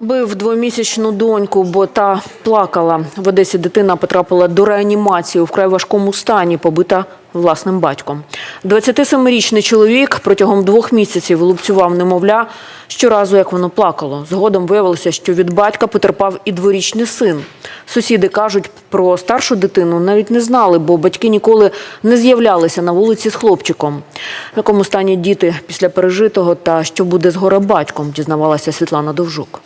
Бив двомісячну доньку, бо та плакала. В Одесі дитина потрапила до реанімації у вкрай важкому стані, побита власним батьком. 27-річний чоловік протягом двох місяців лупцював немовля щоразу, як воно плакало. Згодом виявилося, що від батька потерпав і дворічний син. Сусіди кажуть, про старшу дитину навіть не знали, бо батьки ніколи не з'являлися на вулиці з хлопчиком. В якому стані діти після пережитого та що буде з горе батьком, дізнавалася Світлана Довжук.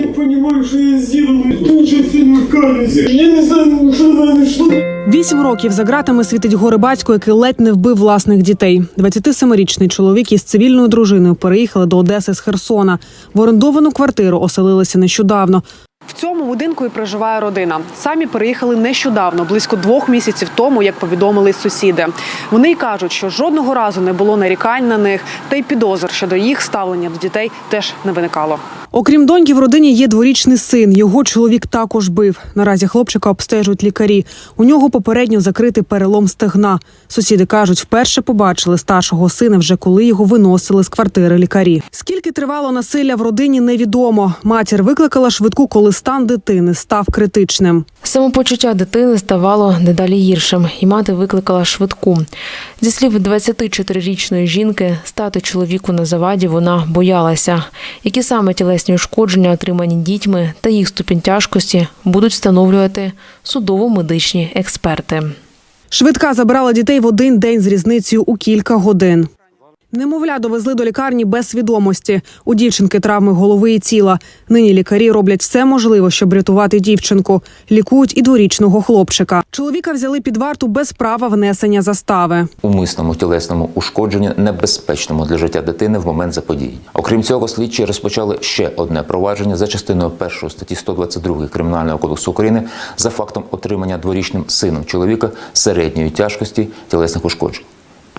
Я понимаю, что я сделал дуже сильно каюсь. Я не знаю, что надо, что Вісім років за ґратами світить горе батько, який ледь не вбив власних дітей. 27-річний чоловік із цивільною дружиною переїхали до Одеси з Херсона. В орендовану квартиру оселилися нещодавно. В цьому будинку і проживає родина. Самі переїхали нещодавно, близько двох місяців тому, як повідомили сусіди. Вони й кажуть, що жодного разу не було нарікань на них, та й підозр щодо їх ставлення до дітей теж не виникало. Окрім доньки, в родині є дворічний син. Його чоловік також бив. Наразі хлопчика обстежують лікарі. У нього попередньо закритий перелом стегна. Сусіди кажуть, вперше побачили старшого сина вже коли його виносили з квартири лікарі. Скільки тривало насилля в родині, невідомо. Матір викликала швидку, коли стан дитини став критичним. Самопочуття дитини ставало дедалі гіршим, і мати викликала швидку. Зі слів 24-річної жінки, стати чоловіку на заваді вона боялася. Які саме тілесні ушкодження, отримані дітьми та їх ступінь тяжкості, будуть встановлювати судово-медичні експерти. Швидка забрала дітей в один день з різницею у кілька годин. Немовля довезли до лікарні без свідомості. У дівчинки травми голови і тіла. Нині лікарі роблять все можливе, щоб рятувати дівчинку. Лікують і дворічного хлопчика. Чоловіка взяли під варту без права внесення застави. умисному тілесному ушкодженню, небезпечному для життя дитини в момент заподіяння. Окрім цього, слідчі розпочали ще одне провадження за частиною 1 статті 122 Кримінального кодексу України за фактом отримання дворічним сином чоловіка середньої тяжкості тілесних ушкоджень.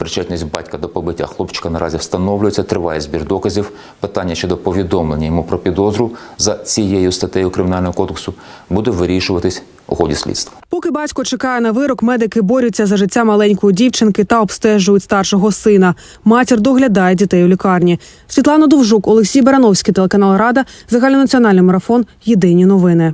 Причетність батька до побиття хлопчика наразі встановлюється, триває збір доказів. Питання щодо повідомлення йому про підозру за цією статтею Кримінального кодексу буде вирішуватись у ході слідства. Поки батько чекає на вирок, медики борються за життя маленької дівчинки та обстежують старшого сина. Матір доглядає дітей у лікарні. Світлана Довжук, Олексій Барановський, телеканал Рада, загальнонаціональний марафон. Єдині новини.